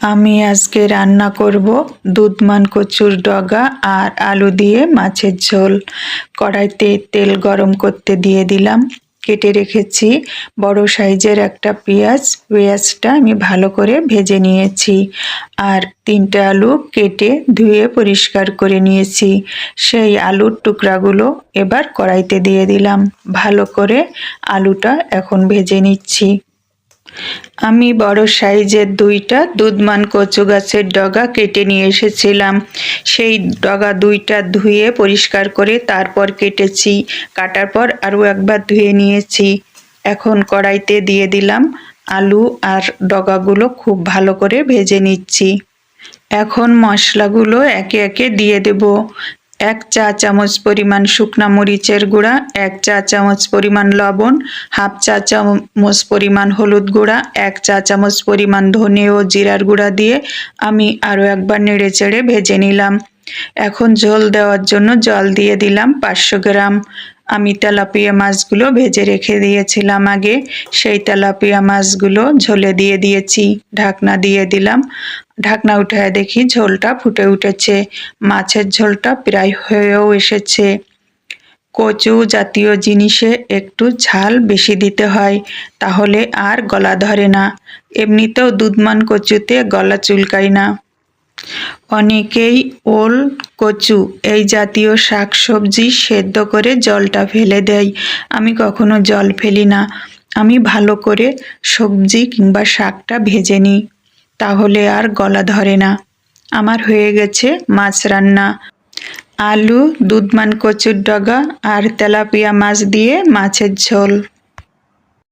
আমি আজকে রান্না করব দুধমান কচুর ডগা আর আলু দিয়ে মাছের ঝোল। কড়াইতে তেল গরম করতে দিয়ে দিলাম। কেটে রেখেছি বড় সাইজের একটা পেঁয়াজ। পেঁয়াজটা আমি ভালো করে ভেজে নিয়েছি। আর তিনটে আলু কেটে ধুয়ে পরিষ্কার করে নিয়েছি। সেই আলুর টুকরাগুলো এবার কড়াইতে দিয়ে দিলাম। ভালো করে আলুটা এখন ভেজে নিচ্ছি। আমি বড় সাইজের দুইটা দুধমান কচু গাছের ডগা কেটে নিয়ে এসেছিলাম। সেই ডগা দুইটা ধুয়ে পরিষ্কার করে তারপর কেটেছি। কাটার পর আরও একবার ধুয়ে নিয়েছি। এখন কড়াইতে দিয়ে দিলাম আলু আর ডগাগুলো খুব ভালো করে ভেজে নিচ্ছি। এখন মশলাগুলো একে একে দিয়ে দেব। এক চা চামচ পরিমাণ শুকনা মরিচের গুঁড়া, এক চা চামচ পরিমাণ লবণ, হাফ চা চামচ পরিমাণ হলুদ গুঁড়া, এক চা চামচ পরিমাণ ধনে ও জিরার গুঁড়া দিয়ে আমি আরও একবার নেড়ে চেড়ে ভেজে নিলাম। এখন ঝোল দেওয়ার জন্য জল দিয়ে দিলাম পাঁচশো গ্রাম। আমি তেলাপিয়া মাছগুলো ভেজে রেখে দিয়েছিলাম আগে। সেই তেলাপিয়া মাছগুলো ঝোলে দিয়ে দিয়েছি, ঢাকনা দিয়ে দিলাম। ঢাকনা উঠায় দেখি ঝোলটা ফুটে উঠেছে, মাছের ঝোলটা প্রায় হয়েও এসেছে। কচু জাতীয় জিনিসে একটু ঝাল বেশি দিতে হয়, তাহলে আর গলা ধরে না। এমনিতেও দুধমান কচুতে গলা চুলকায় না। অনেকেই ওল, কচু এই জাতীয় শাক সবজি সেদ্ধ করে জলটা ফেলে দেয়। আমি কখনো জল ফেলি না। আমি ভালো করে সবজি কিংবা শাকটা ভেজে নিই। তাহলে আর গলা ধরে না। আমার হয়ে গেছে মাছ রান্না। আলু, দুধমান কচুর ডগা আর তেলাপিয়া মাছ দিয়ে মাছের ঝোল।